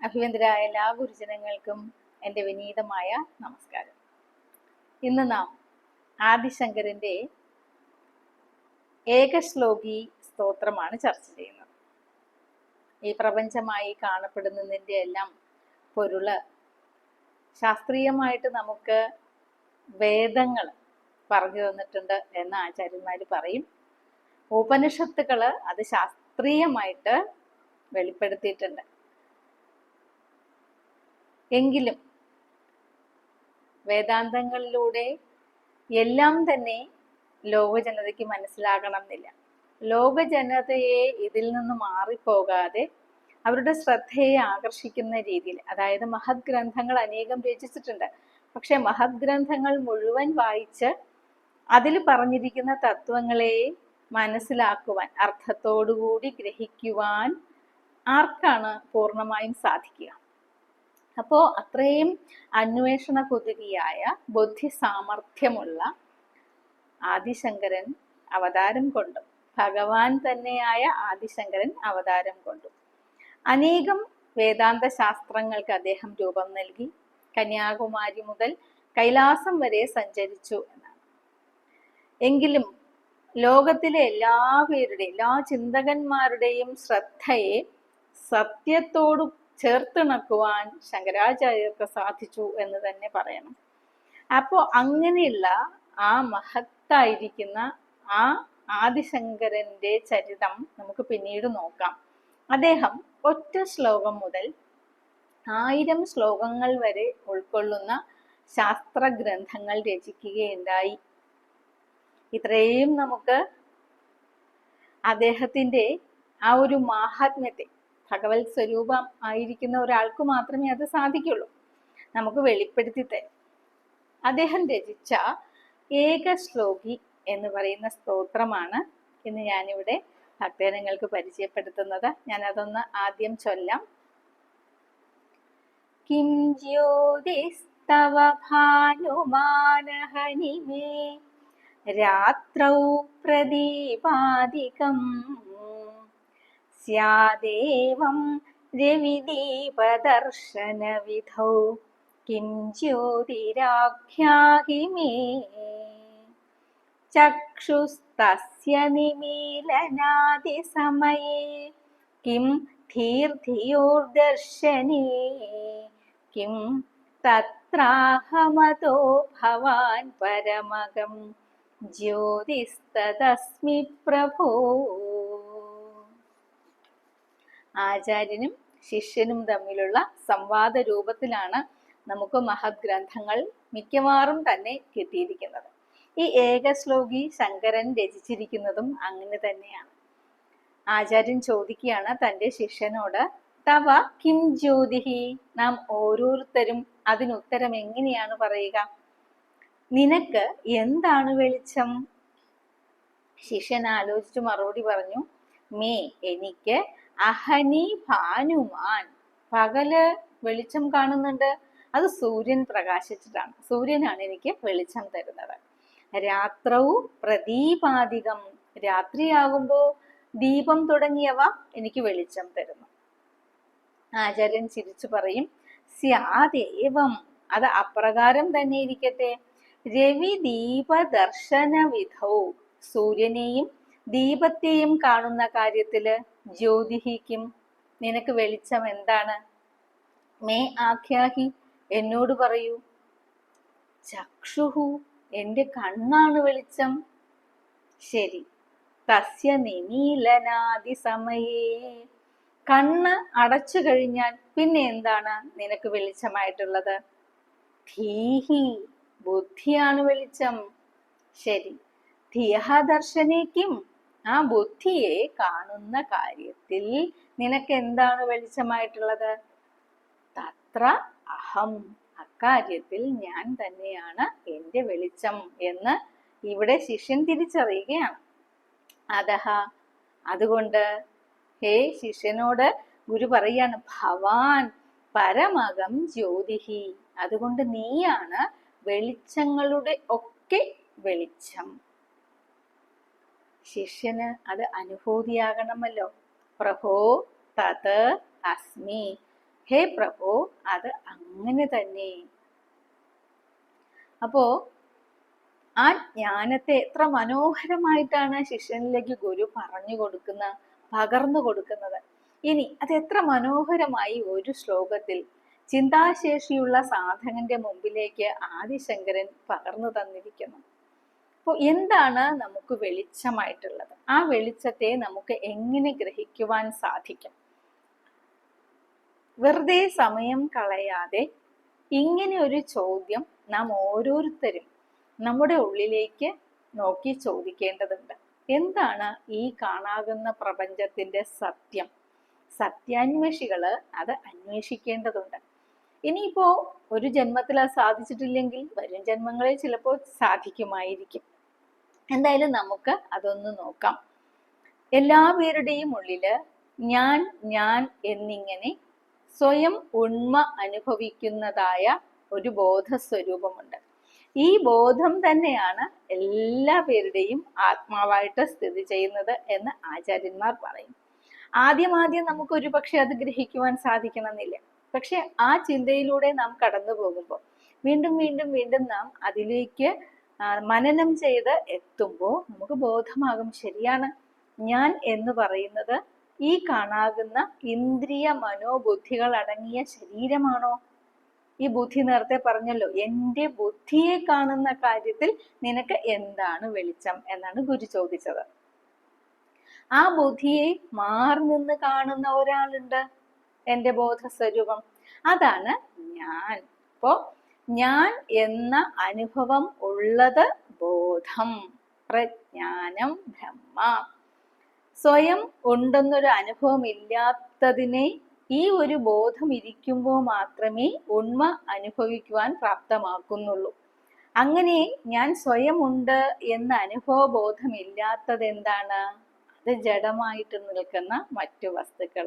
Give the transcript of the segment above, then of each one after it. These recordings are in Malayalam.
അഭിവന്ദരായ എല്ലാ ഗുരുജനങ്ങൾക്കും എന്റെ വിനീതമായ നമസ്കാരം. ഇന്ന് നാം ആദിശങ്കരന്റെ ഏകശ്ലോകി സ്തോത്രമാണ് ചർച്ച ചെയ്യുന്നത്. ഈ പ്രപഞ്ചമായി കാണപ്പെടുന്നതിന്റെ എല്ലാം പൊരുൾ ശാസ്ത്രീയമായിട്ട് നമുക്ക് വേദങ്ങൾ പറഞ്ഞു തന്നിട്ടുണ്ട് എന്ന് ആചാര്യന്മാർ പറയും. ഉപനിഷത്തുക്കൾ അത് ശാസ്ത്രീയമായിട്ട് വെളിപ്പെടുത്തിയിട്ടുണ്ട്. എങ്കിലും വേദാന്തങ്ങളിലൂടെ എല്ലാം തന്നെ ലോകജനതയ്ക്ക് മനസ്സിലാകണം എന്നില്ല ലോകജനതയെ ഇതിൽ നിന്ന് മാറിപ്പോകാതെ അവരുടെ ശ്രദ്ധയെ ആകർഷിക്കുന്ന രീതിയിൽ അതായത് മഹത് ഗ്രന്ഥങ്ങൾ അനേകം രചിച്ചിട്ടുണ്ട്. പക്ഷെ മഹത് ഗ്രന്ഥങ്ങൾ മുഴുവൻ വായിച്ച് അതിൽ പറഞ്ഞിരിക്കുന്ന തത്വങ്ങളെ മനസ്സിലാക്കുവാൻ അർത്ഥത്തോടുകൂടി ഗ്രഹിക്കുവാൻ ആർക്കാണ് പൂർണമായും സാധിക്കുക? അപ്പോൾ അത്രയും അന്വേഷണ കുതിരിയായ ബുദ്ധി സാമർഥ്യമുള്ള ആദിശങ്കരൻ അവതാരം കൊണ്ടും ഭഗവാൻ തന്നെയായ ആദിശങ്കരൻ അവതാരം കൊണ്ടും. അനേകം വേദാന്ത ശാസ്ത്രങ്ങൾക്ക് അദ്ദേഹം രൂപം നൽകി. കന്യാകുമാരി മുതൽ കൈലാസം വരെ സഞ്ചരിച്ചു എന്നാണ്. എങ്കിലും ലോകത്തിലെ എല്ലാവരുടെയും എല്ലാ ചിന്തകന്മാരുടെയും ശ്രദ്ധയെ സത്യത്തോട് ചേർത്തിണക്കുവാൻ ശങ്കരാചാര്യർക്ക് സാധിച്ചു എന്ന് തന്നെ പറയണം. അപ്പോൾ അങ്ങനെയുള്ള ആ മഹത്തായിരിക്കുന്ന ആ ആദിശങ്കരന്റെ ചരിതം നമുക്ക് പിന്നീട് നോക്കാം. അദ്ദേഹം ഒറ്റ ശ്ലോകം മുതൽ ആയിരം ശ്ലോകങ്ങൾ വരെ ഉൾക്കൊള്ളുന്ന ശാസ്ത്ര ഗ്രന്ഥങ്ങൾ രചിക്കുകയുണ്ടായി. ഇത്രയും നമുക്ക് അദ്ദേഹത്തിന്റെ ആ ഒരു മാഹാത്മ്യത്തെ ഭഗവത് സ്വരൂപം ആയിരിക്കുന്ന ഒരാൾക്ക് മാത്രമേ അത് സാധിക്കുള്ളൂ. നമുക്ക് വെളിപ്പെടുത്തി തരും. അദ്ദേഹം രചിച്ച ഏക ശ്ലോകി എന്ന് പറയുന്ന സ്തോത്രമാണ് ഇന്ന് ഞാനിവിടെ ഭക്തജനങ്ങൾക്ക് പരിചയപ്പെടുത്തുന്നത്. ഞാൻ അതൊന്ന് ആദ്യം ചൊല്ലാം. കിം ജ്യോതിസ്തവ ഭാനുമാനഹനിമേ രാത്രൗ പ്രദീപാദികം. സ്യാദേവം രവിദീപദർശനവിധൗ കിം ജ്യോതിരാഖ്യാഹി മേ. ചക്ഷുസ്തസ്യ നിമീലനാദിസമയേ. കിം ധീർധിയോർദർശനേ. കിം തത്രാഹമതോ ഭവാൻ പരമകം. ജ്യോതിസ്തസ്മി പ്രഭോ. ആചാര്യനും ശിഷ്യനും തമ്മിലുള്ള സംവാദ രൂപത്തിലാണ് നമുക്ക് മഹത് ഗ്രന്ഥങ്ങൾ മിക്കവാറും തന്നെ കിട്ടിയിരിക്കുന്നത്. ഈ ഏകശ്ലോകി ശങ്കരൻ രചിച്ചിരിക്കുന്നതും അങ്ങനെ തന്നെയാണ്. ആചാര്യൻ ചോദിക്കുകയാണ് തന്റെ ശിഷ്യനോട് തവ കിം ജ്യോതിഹി നാം ഓരോരുത്തരും അതിനുത്തരം എങ്ങനെയാണ് പറയുക? നിനക്ക് എന്താണ് വെളിച്ചം? ശിഷ്യൻ ആലോചിച്ചു മറുപടി പറഞ്ഞു മേ എനിക്ക് അഹനി ഭാനുമാൻ. പകൽ വെളിച്ചം കാണുന്നുണ്ട്. അത് സൂര്യൻ പ്രകാശിച്ചിട്ടാണ്. സൂര്യനാണ് എനിക്ക് വെളിച്ചം തരുന്നത്. രാത്രവും പ്രദീപാധികം രാത്രിയാകുമ്പോൾ ദീപം തുടങ്ങിയവ എനിക്ക് വെളിച്ചം തരുന്നു. ആചാര്യൻ ചിരിച്ചു പറയും സ്യാദേവം. അത് അപ്രകാരം തന്നെ ഇരിക്കട്ടെ രവി ദീപ ദർശന വിധൗ സൂര്യനെയും ദീപത്തെയും കാണുന്ന കാര്യത്തിൽ ജ്യോതിഹിക്കും. നിനക്ക് വെളിച്ചം എന്താണ്? മേ ആഖ്യാഹി എന്നോട് പറയൂ. ചക്ഷുഹു എന്റെ കണ്ണാണ് വെളിച്ചം. ശരി. തസ്യ നിമീലനാദി സമയേ കണ്ണ് അടച്ചു കഴിഞ്ഞാൽ പിന്നെ എന്താണ് നിനക്ക് വെളിച്ചമായിട്ടുള്ളത്? ധീഹി ബുദ്ധിയാണ് വെളിച്ചം. ശരി. ധിയഹ ദർശനേക്കും ആ ബുദ്ധിയെ കാണുന്ന കാര്യത്തിൽ നിനക്ക് എന്താണ് വെളിച്ചമായിട്ടുള്ളത്? തത്ര അഹം. അക്കാര്യത്തിൽ ഞാൻ തന്നെയാണ് എന്റെ വെളിച്ചം എന്ന് ഇവിടെ ശിഷ്യൻ തിരിച്ചറിയുകയാണ്. അതഹ. അതുകൊണ്ട് ഹേ ശിഷ്യനോട് ഗുരു പറയാണ് ഭവാൻ പരമകം ജ്യോതിഹി. അതുകൊണ്ട് നീയാണ് വെളിച്ചങ്ങളുടെ ഒക്കെ വെളിച്ചം. ശിഷ്യന് അത് അനുഭൂതിയാകണമല്ലോ. പ്രഭോ തത് അസ്മി. ഹേ പ്രഭോ അത് അങ്ങനെ തന്നെ. അപ്പോ ആ ജ്ഞാനത്തെ എത്ര മനോഹരമായിട്ടാണ് ശിഷ്യനിലേക്ക് ഗുരു പറഞ്ഞു കൊടുക്കുന്ന പകർന്നു കൊടുക്കുന്നത്. ഇനി അത് എത്ര മനോഹരമായി ഒരു ശ്ലോകത്തിൽ ചിന്താശേഷിയുള്ള സാധകന്റെ മുമ്പിലേക്ക് ആദിശങ്കരൻ പകർന്നു തന്നിരിക്കുന്നു. അപ്പോൾ എന്താണ് നമുക്ക് വെളിച്ചമായിട്ടുള്ളത്? ആ വെളിച്ചത്തെ നമുക്ക് എങ്ങനെ ഗ്രഹിക്കുവാൻ സാധിക്കും? വെറുതെ സമയം കളയാതെ ഇങ്ങനെ ഒരു ചോദ്യം നാം ഓരോരുത്തരും നമ്മുടെ ഉള്ളിലേക്ക് നോക്കി ചോദിക്കേണ്ടതുണ്ട്. എന്താണ് ഈ കാണാകുന്ന പ്രപഞ്ചത്തിന്റെ സത്യം? സത്യാന്വേഷികൾ അത് അന്വേഷിക്കേണ്ടതുണ്ട്. ഇനിയിപ്പോ ഒരു ജന്മത്തിൽ അത് സാധിച്ചിട്ടില്ലെങ്കിൽ വരും ജന്മങ്ങളെ ചിലപ്പോൾ സാധിക്കുമായിരിക്കും. എന്തായാലും നമുക്ക് അതൊന്ന് നോക്കാം. എല്ലാ പേരുടെയും ഉള്ളിൽ ഞാൻ ഞാൻ എന്നിങ്ങനെ സ്വയം ഉണ്മ അനുഭവിക്കുന്നതായ ഒരു ബോധസ്വരൂപമുണ്ട്. ഈ ബോധം തന്നെയാണ് എല്ലാ പേരുടെയും ആത്മാവായിട്ട് സ്ഥിതി ചെയ്യുന്നത് എന്ന് ആചാര്യന്മാർ പറയും. ആദ്യം ആദ്യം നമുക്ക് ഒരു പക്ഷെ അത് ഗ്രഹിക്കുവാൻ സാധിക്കണമെന്നില്ല. പക്ഷെ ആ ചിന്തയിലൂടെ നാം കടന്നു പോകുമ്പോൾ വീണ്ടും വീണ്ടും വീണ്ടും നാം അതിലേക്ക് മനനം ചെയ്ത് എത്തുമ്പോൾ നമുക്ക് ബോധമാകും ശരിയാണ് ഞാൻ എന്ന് പറയുന്നത്. ഈ കാണാകുന്ന ഇന്ദ്രിയ മനോബുദ്ധികൾ അടങ്ങിയ ശരീരമാണോ? ഈ ബുദ്ധി നേരത്തെ പറഞ്ഞല്ലോ എന്റെ ബുദ്ധിയെ കാണുന്ന കാര്യത്തിൽ നിനക്ക് എന്താണ് വെളിച്ചം എന്നാണ് ഗുരു ചോദിച്ചത്. ആ ബുദ്ധിയെ മാറി നിന്ന് കാണുന്ന ഒരാളുണ്ട് എന്റെ ബോധസ്വരൂപം. അതാണ് ഞാൻ. അപ്പോ ഞാൻ എന്ന അനുഭവം ഉള്ളത് ബോധം പ്രജ്ഞാനം ബ്രഹ്മ. സ്വയം ഉണ്ടെന്നൊരു അനുഭവം ഇല്ലാത്തതിനെ ഈ ഒരു ബോധം ഇരിക്കുമ്പോൾ മാത്രമേ ഉണ്മ അനുഭവിക്കുവാൻ പ്രാപ്തമാക്കുന്നുള്ളൂ. അങ്ങനെ ഞാൻ സ്വയം ഉണ്ട് എന്ന അനുഭവ ബോധമില്ലാത്തത് എന്താണ് അത് ജഡമായിട്ട് നിൽക്കുന്ന മറ്റു വസ്തുക്കൾ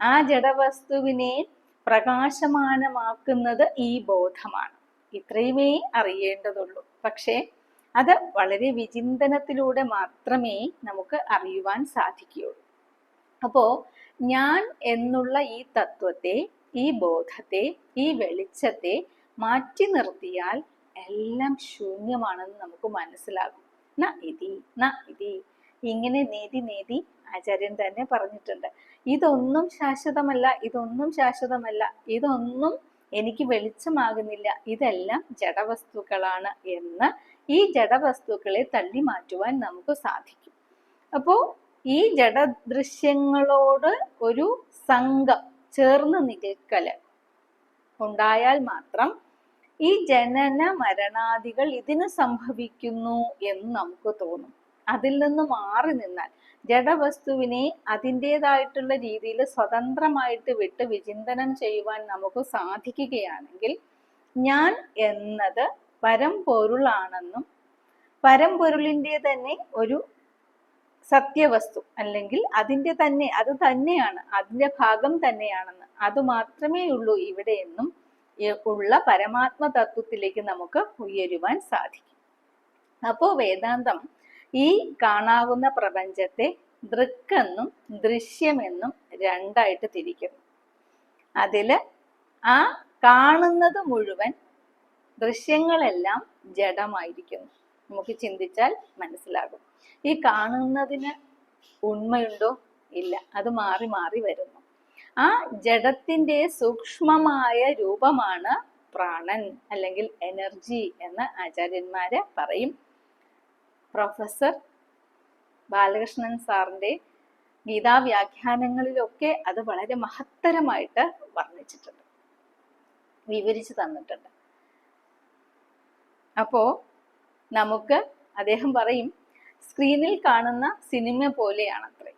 ആ ജഡവസ്തുവിനെ പ്രകാശമാനമാക്കുന്നത് ഈ ബോധമാണ്. ഇത്രയുമേ അറിയേണ്ടതുള്ളൂ. പക്ഷേ അത് വളരെ വിചിന്തനത്തിലൂടെ മാത്രമേ നമുക്ക് അറിയുവാൻ സാധിക്കുകയുള്ളൂ. അപ്പോ ഞാൻ എന്നുള്ള ഈ തത്വത്തെ ഈ ബോധത്തെ ഈ വെളിച്ചത്തെ മാറ്റി നിർത്തിയാൽ എല്ലാം ശൂന്യമാണെന്ന് നമുക്ക് മനസ്സിലാകും. ന ഇതി ന ഇതി. ഇങ്ങനെ നീതി നീതി ആചാര്യൻ തന്നെ പറഞ്ഞിട്ടുണ്ട്. ഇതൊന്നും ശാശ്വതമല്ല ഇതൊന്നും ശാശ്വതമല്ല ഇതൊന്നും എനിക്ക് വെളിച്ചമാകുന്നില്ല ഇതെല്ലാം ജഡവസ്തുക്കളാണ് എന്ന് ഈ ജഡവസ്തുക്കളെ തള്ളി മാറ്റുവാൻ നമുക്ക് സാധിക്കും. അപ്പോൾ ഈ ജഡദൃശ്യങ്ങളോട് ഒരു സംഘം ചേർന്ന് നിൽക്കൽ ഉണ്ടായാൽ മാത്രം ഈ ജനന മരണാദികൾ ഇതിന് സംഭവിക്കുന്നു എന്ന് നമുക്ക് തോന്നും. അതിൽ നിന്ന് മാറി നിന്നാൽ ജഡവസ്തുവിനെ അതിന്റെതായിട്ടുള്ള രീതിയിൽ സ്വതന്ത്രമായിട്ട് വിട്ട് വിചിന്തനം ചെയ്യുവാൻ നമുക്ക് സാധിക്കുകയാണെങ്കിൽ ഞാൻ എന്നത് പരമ്പൊരുളാണെന്നും പരമ്പൊരുളിന്റെ തന്നെ ഒരു സത്യവസ്തു അല്ലെങ്കിൽ അതിന്റെ തന്നെ അത് തന്നെയാണ് അതിന്റെ ഭാഗം തന്നെയാണെന്ന്. അത് മാത്രമേ ഉള്ളൂ ഇവിടെ എന്നും ഉള്ള പരമാത്മ തത്വത്തിലേക്ക് നമുക്ക് ഉയരുവാൻ സാധിക്കും. അപ്പോൾ വേദാന്തം ഈ കാണാവുന്ന പ്രപഞ്ചത്തെ ദൃക്കെന്നും ദൃശ്യമെന്നും രണ്ടായിട്ട് തിരിക്കും. അതിൽ ആ കാണുന്നത് മുഴുവൻ ദൃശ്യങ്ങളെല്ലാം ജഡമായിരിക്കുന്നു. നമുക്ക് ചിന്തിച്ചാൽ മനസ്സിലാകും. ഈ കാണുന്നതിന് ഉണ്മയുണ്ടോ? ഇല്ല. അത് മാറി മാറി വരുന്നു. ആ ജഡത്തിന്റെ സൂക്ഷ്മമായ രൂപമാണ് പ്രാണൻ അല്ലെങ്കിൽ എനർജി എന്ന് ആചാര്യന്മാര് പറയും. പ്രൊഫസർ ബാലകൃഷ്ണൻ സാറിന്റെ ഗീതാവ്യാഖ്യാനങ്ങളിലൊക്കെ അത് വളരെ മഹത്തരമായിട്ട് വർണിച്ചിട്ടുണ്ട്. വിവരിച്ചു തന്നിട്ടുണ്ട്. അപ്പോ നമുക്ക് അദ്ദേഹം പറയും സ്ക്രീനിൽ കാണുന്ന സിനിമ പോലെയാണത്രേ.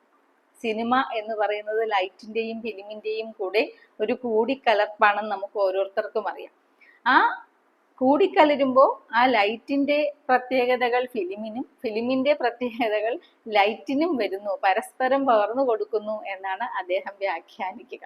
സിനിമ എന്ന് പറയുന്നത് ലൈറ്റിന്റെയും ഫിലിമിന്റെയും കൂടെ ഒരു കൂടിക്കലർപ്പാണെന്ന് നമുക്ക് ഓരോരുത്തർക്കും അറിയാം. ആ കൂടിക്കലരുമ്പോൾ ആ ലൈറ്റിന്റെ പ്രത്യേകതകൾ ഫിലിമിനും ഫിലിമിന്റെ പ്രത്യേകതകൾ ലൈറ്റിനും വരുന്നു പരസ്പരം പകർന്നു കൊടുക്കുന്നു എന്നാണ് അദ്ദേഹം വ്യാഖ്യാനിക്കുക.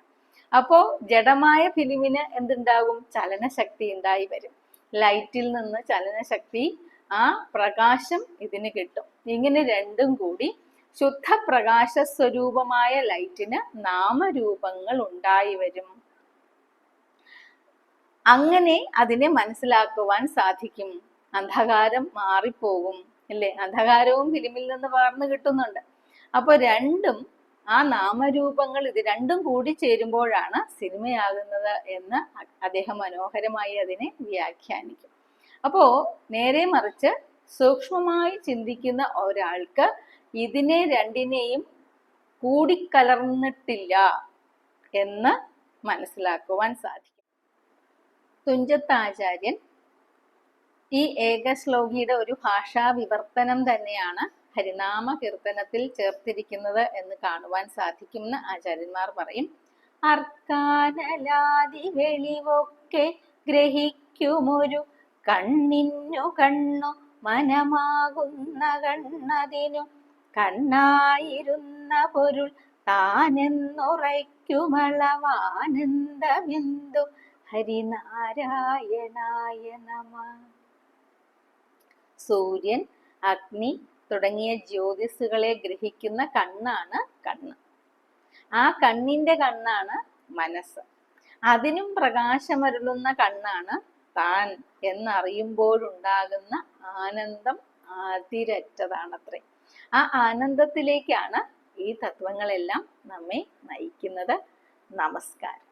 അപ്പോൾ ജഡമായ ഫിലിമിന് എന്തുണ്ടാകും? ചലനശക്തി ഉണ്ടായി വരും. ലൈറ്റിൽ നിന്ന് ചലനശക്തി ആ പ്രകാശം ഇതിന് കിട്ടും. ഇങ്ങനെ രണ്ടും കൂടി ശുദ്ധ പ്രകാശ സ്വരൂപമായ ലൈറ്റിന് നാമരൂപങ്ങൾ ഉണ്ടായി വരും. അങ്ങനെ അതിനെ മനസ്സിലാക്കുവാൻ സാധിക്കും. അന്ധകാരം മാറിപ്പോകും അല്ലേ? അന്ധകാരവും ഫിലിമിൽ നിന്ന് പകർന്നു കിട്ടുന്നുണ്ട്. അപ്പോൾ രണ്ടും ആ നാമരൂപങ്ങൾ ഇത് രണ്ടും കൂടി ചേരുമ്പോഴാണ് സിനിമയാകുന്നത് എന്ന് അദ്ദേഹം മനോഹരമായി അതിനെ വ്യാഖ്യാനിക്കും. അപ്പോ നേരെ മറിച്ച് സൂക്ഷ്മമായി ചിന്തിക്കുന്ന ഒരാൾക്ക് ഇതിനെ രണ്ടിനെയും കൂടിക്കലർന്നിട്ടില്ല എന്ന് മനസ്സിലാക്കുവാൻ സാധിക്കും. തുഞ്ചത്താചാര്യൻ ഈ ഏകശ്ലോകിയുടെ ഒരു ഭാഷാ വിവർത്തനം തന്നെയാണ് ഹരിനാമ കീർത്തനത്തിൽ ചേർത്തിരിക്കുന്നത് എന്ന് കാണുവാൻ സാധിക്കുമെന്ന് ആചാര്യന്മാർ പറയും. അർക്കാനലാതി വെളിവൊക്കെ ഗ്രഹിക്കുമൊരു കണ്ണിന്നു കണ്ണു മനമാകുന്ന കണ്ണതിനു കണ്ണായിരുന്ന പൊരുൾ താനെന്നുറയ്ക്കുമളവാനന്ദമെന്തു ഹരിനാരായണായ നമ. സൂര്യൻ അഗ്നി തുടങ്ങിയ ജ്യോതിസുകളെ ഗ്രഹിക്കുന്ന കണ്ണാണ് കണ്ണ്. ആ കണ്ണിന്റെ കണ്ണാണ് മനസ്സ്. അതിനും പ്രകാശമരുളുന്ന കണ്ണാണ് താൻ എന്നറിയുമ്പോഴുണ്ടാകുന്ന ആനന്ദം അതിരറ്റതാണത്രേ. ആ ആനന്ദത്തിലേക്കാണ് ഈ തത്വങ്ങളെല്ലാം നമ്മെ നയിക്കുന്നത്. നമസ്കാരം.